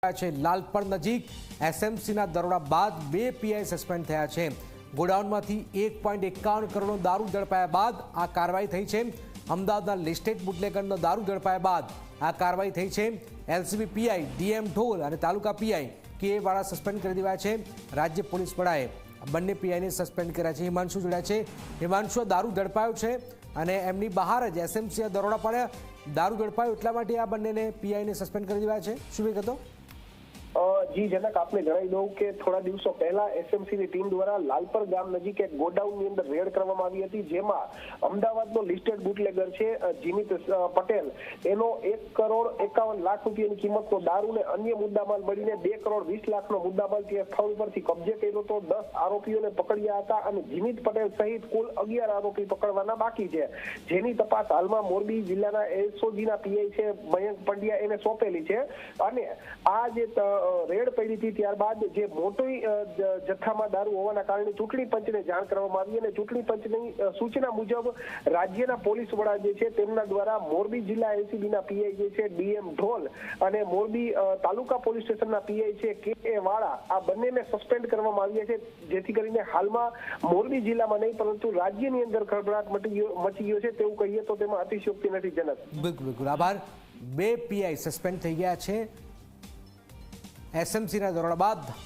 છે. લાલપણ નજીક એસએમસીના દરોડા બાદ બે પીઆઈ સસ્પેન્ડ થયા છે. ગોડાઉનમાંથી એક પોઈન્ટ એકાવન કરોડનો દારૂ ઝડપાયા બાદ આ કાર્યવાહી થઈ છે. અમદાવાદના લિસ્ટેડ બુટલેગરનો દારૂ ઝડપાયા બાદ આ કાર્યવાહી થઈ છે. એલસીબી પીઆઈ ડીએમ ઢોલ અને તાલુકા પીઆઈ કે વાળા સસ્પેન્ડ કરી દેવાયા છે. રાજ્ય પોલીસ વડાએ બંને પીઆઈને સસ્પેન્ડ કર્યા છે. હિમાંશુ જોડ્યા છે. હિમાંશુ દારૂ ઝડપાયો છે અને એમની બહાર જ એસએમસીએ દરોડા પડ્યા. દારૂ ઝડપાયો એટલા માટે આ બંનેને પીઆઈને સસ્પેન્ડ કરી દેવાયા છે. શું વિગતો? જી જનક આપને જણાવી દઉં કે થોડા દિવસો પહેલા એસએમસી ની ટીમ દ્વારા લાલપર ગામ નજીક એક ગોડાઉનની અંદર રેડ કરવામાં આવી હતી જેમાં અમદાવાદનો લિસ્ટેડ બુટલેગર છે જીમિત પટેલ. એનો એક કરોડ એકાવન લાખ રૂપિયાની કિંમતનો દારૂ ને અન્ય મુદ્દામાલ મળીને બે કરોડ વીસ લાખનો મુદ્દામાલ તે સ્થળ ઉપરથી કબજે કર્યો હતો. દસ આરોપીઓને પકડ્યા હતા અને જીમિત પટેલ સહિત કુલ અગિયાર આરોપી પકડવાના બાકી છે. જેની તપાસ હાલમાં મોરબી જિલ્લાના એસઓજીના પીઆઈ છે મયંક પંડ્યા એને સોંપેલી છે. અને આ જે અ, રેડ પડી હતી ત્યારબાદ જે મોટી જથ્થામાં દારૂ હોવાના કારણે ચૂંટણી પંચને જાણ કરવામાં આવી અને ચૂંટણી પંચની સૂચના મુજબ રાજ્યના પોલીસ વડા જે છે તેમના દ્વારા મોરબી જિલ્લા એસીબીના પીઆઈ જે છે ડીએમ ઢોલ અને મોરબી તાલુકા પોલીસ સ્ટેશનના પીઆઈ છે કે એ વાળા, આ બંનેને સસ્પેન્ડ કરવામાં આવ્યા છે. જેથી કરીને હાલમાં મોરબી જિલ્લામાં નહીં, પરંતુ રાજ્યની અંદર ખળભળાટ મચી ગયો છે તેવું કહીએ તો તેમાં અતિશયોક્તિ નથી જનક. બિલકુલ બિલકુલ. આભાર. બે પીઆઈ સસ્પેન્ડ થઈ ગયા છે. એસએમસીના દરોડા બાદ